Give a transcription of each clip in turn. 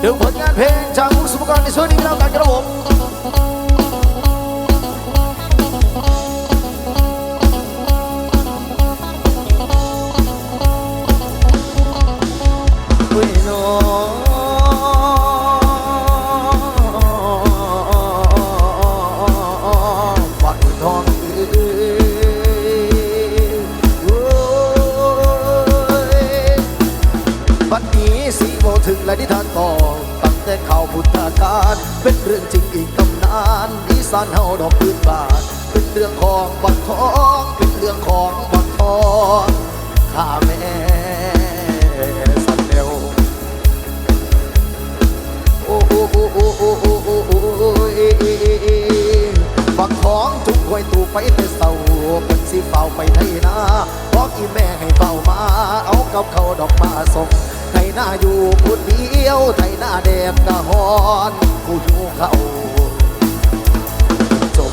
เดี๋ยวผลงานเพลงจากผู้สมการในช่วงนี้แล้วกันครับผมเฮ้ยน้อง พุทธกาลเป็นเรื่องจริงอีกตำนานอีสานเฮาดอกพื้นบานเป็นเรื่องของบักทอง เป็นเรื่องของบักทองข้าแม่สันเดวโอ้โอ้โอ้โอ้โอ้โอ้โอ้โอ้บักทองจุกไว้ตู่ไปแต่เศร้าเป็นสีเฝ้าไปไทยนาบอกอีแม่ให้เฝ้ามา เอากับเขาดอกมาส่ง ไทยหน้าอยู่ผู้เดียวไทยหน้าแดงกะฮอนกูอยู่เขาจบ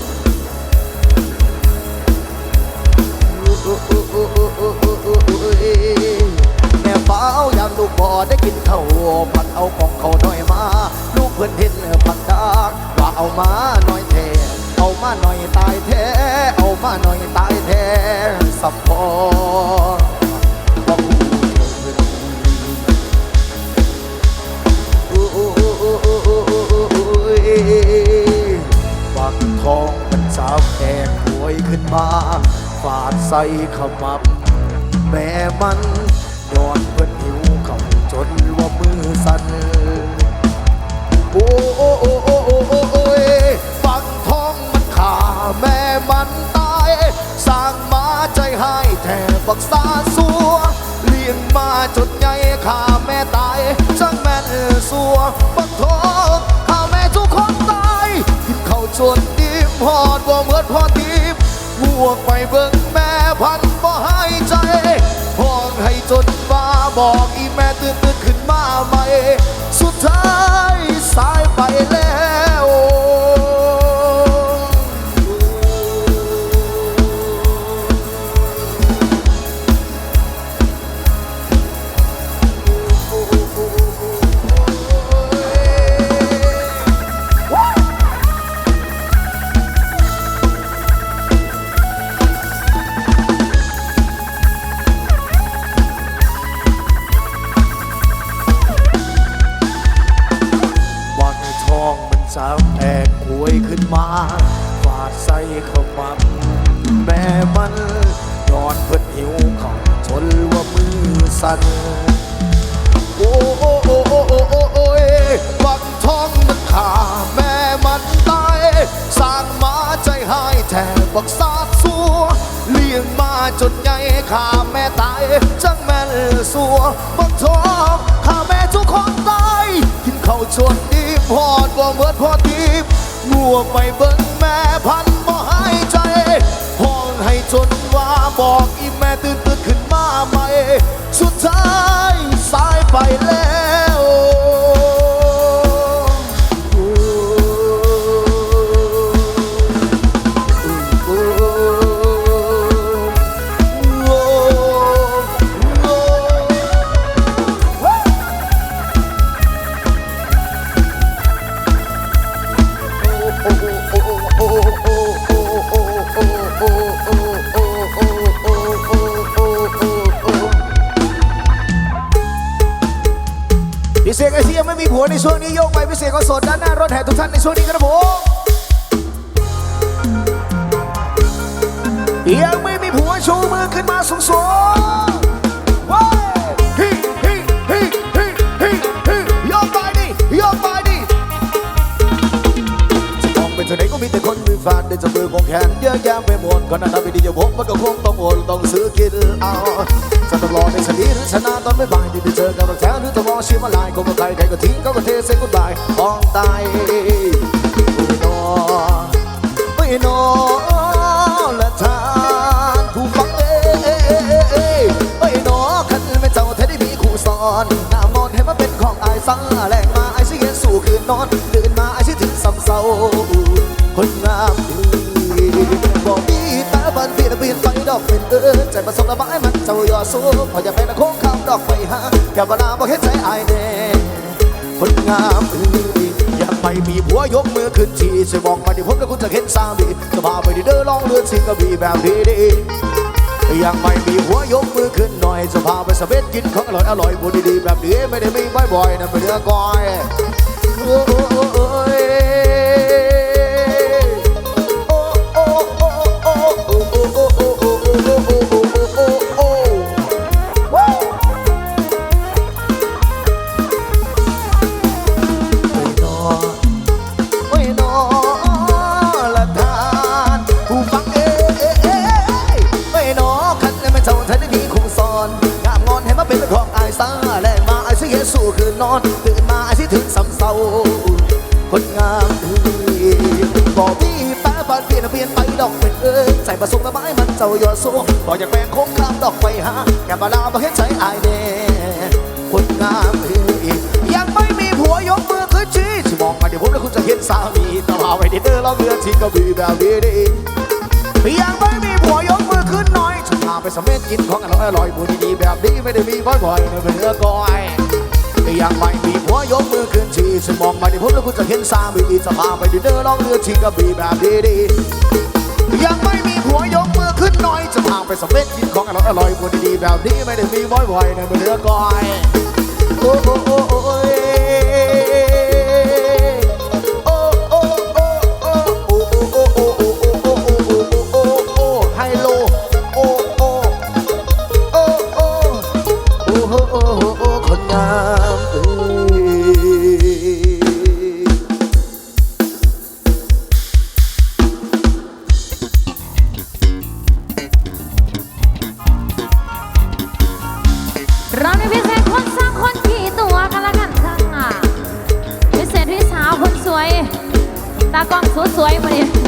แม่เฝ้าอยากลูกบ่ได้กินข้าวผัดเอาของเขาหน่อยมา ลูกเพื่อนเห็นผัดดากว่าเอามาหน่อยแท้เอามาหน่อยตายแท้เอามาหน่อยตายแท้สับพอ ใส่ขมับ แม่มันย้อนเพื่อนหิวเขาจนว่ามือสั่นโอ้โอ้โอ้โอ้โอ้โอ้โอ้ยบักทองมันขาแม่มันตายสร้างมาใจให้แทบบักสาสัวเลี้ยงมาจนใหญ่ขาแม่ตายช่างแม่นสัวบักทองขาแม่ทุกคนตายกินเข้าจนดิมหอดว่าเหมือนพอดี มัวกไปเบิ่งแม่พันบ่หายใจห้องให้จนฟ้าบอกอีแม่ตื่นตื่นขึ้นมาใหม่ สุดท้ายสายไปแล้ว สันโอ้โอ้โอ้โอ้โอ้โอ้โอ้ยวังทองมันขาแม่มันตายสร้างมาใจหายแทบบักซาดสัวเลี้ยงมาจนใหญ่ขาแม่ตายจังแม่สัวบักทองขาแม่ทุกคนตายกินข้าวชวนดีพอดบ่เหมือนพอดีงัวไปเบิ่งแม่พันบ่หายใจห้องให้จนว่าบอกอีแม่ตื่น สุดท้ายสายไปแล้ว ผัวในช่วงนี้โยกไปพิเศษก็สดด้านหน้ารถแห่ทุกท่านในช่วงนี้ครับผมยังไม่มีผัวชูมือขึ้นมาสูงสูงๆว้ายฮิฮิฮิฮิฮิฮิโยกไปดิโยกไปดิจะมองไปทางไหนก็มีแต่คนมือฟาดเดินจับมือของแขนเยอะแยะไปหมดคนนั้นทำไม่ดีจะพบมันก็คง ต้องซื้อกินเอาจะต้องรอในสนีหรือชนะตอนไม่บ่ายที่ได้เจอกับรักแท้หรือต้องรอชิมอะไรก็มาใครใครก็ทิ้งเขาก็เทเซ็กุดบายมองตายไม่นอไม่นอและทานผู้ฟังเอ้ยไม่นอคันไม่เจ้าแท้ได้มีคู่สอนหน้ามอนให้มาเป็นของอายซ่าแรงมาอายสิเย็นสู่คืนนอนตื่นมาอายสิถึงซ้ำเศร้าคนงามดี มันเปลี่ยนเปลี่ยนไปดอกเป็นเออใจมาส่งระบายมันเจ้ายอสู้พออย่าไปนะโค้งข้ามดอกไปหาแค่เวลาบอกเห็นใจอายแน่คนงามอ้ยอยากไปมีผัวยกมือขึ้นทีจะบอกมาดิผมแล้วคุณจะเห็นสามีจะพาไปดิเดินลองเรือสิกระบี่แบบดีๆยังไม่มีหัวยกมือขึ้นหน่อยจะพาไปสเปซกินของอร่อยอร่อยบุดีๆแบบนี้ไม่ได้มีบ่อยๆนะเป็นเนื้องก้อย ถึงสำเศร้าคนงามเอ้ยบอกพี่แป้บานเปลี่ยนเปลี่ยนไปดอกเป็นเอ้ยใส่ประสงค์ละไม้มันเจ้ายอสูงบอกอยากแบ่งโค้งข้ามดอกไปหาแกมาลามาเห็นใจอายแน่คนงามเอ้ยยังไม่มีผัวยกมือขึ้นชี้จะมองมาเดี๋ยวผมและคุณจะเห็นสามีแต่ว่าไว้เดอร์ลองเรือที่กระบี่แบบนี้ดียังไม่มีผัวยกมือขึ้นหน่อยจะพาไปสมเม็ดกินของอร่อยอร่อยบุญดีๆแบบนี้ไม่ได้มีบ่อยๆนะเป็นเนื้อก้อย ยังไม่มีหัวยกมือขึ้นทีฉันมองมาที่ผมแล้วคุณจะเห็นสามีจะพาไปดินเนอร์ลองเรือที่กระบี่แบบดีๆยังไม่มีหัวยกมือขึ้นหน่อยจะพาไปสำเร็จกินของอร่อยอร่อยบุดีๆแบบนี้ไม่ได้มีบ่อยๆนะเป็นเรือก่อยโอ้โอ้โอ้โอ้ยโอ้ากล้องสวยๆมาดิฮั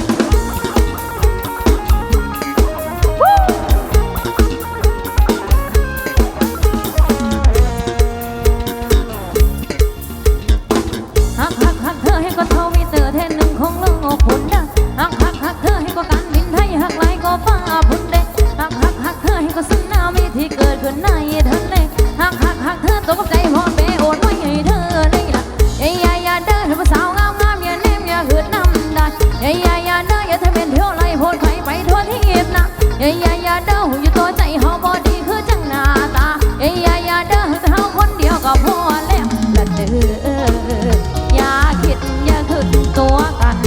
เดินอยู่ตัวใจเฮาบอดีคือจังหน้าตาเอ้ยอย่าอย่าเดินแต่เฮาคนเดียวก็พอแล้วละเด้ออย่าคิดอย่าขึ้นตัวกัน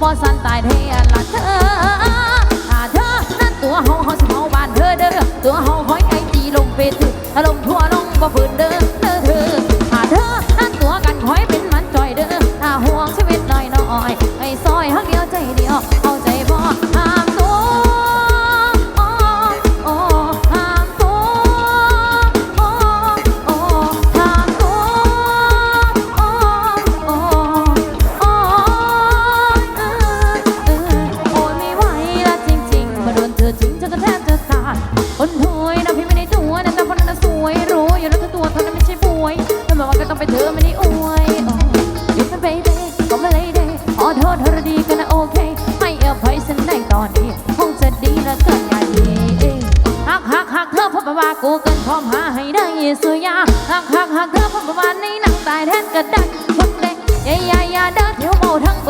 บ่สันตายเทละเธอถ้าเธอนั่นตัวเฮาเฮาสิเฮาบ้านเธอเด้อตัวเฮาคอยไอตีลงเฟซถล่มทั่วลงบ่ฝืนเด้อ สวยาหักหักหักเธอพอประมาณนหนังตายแทนกระดักคนเด็กเอ้ยอย่ายาเด้อเที่ยวเมาทั้ง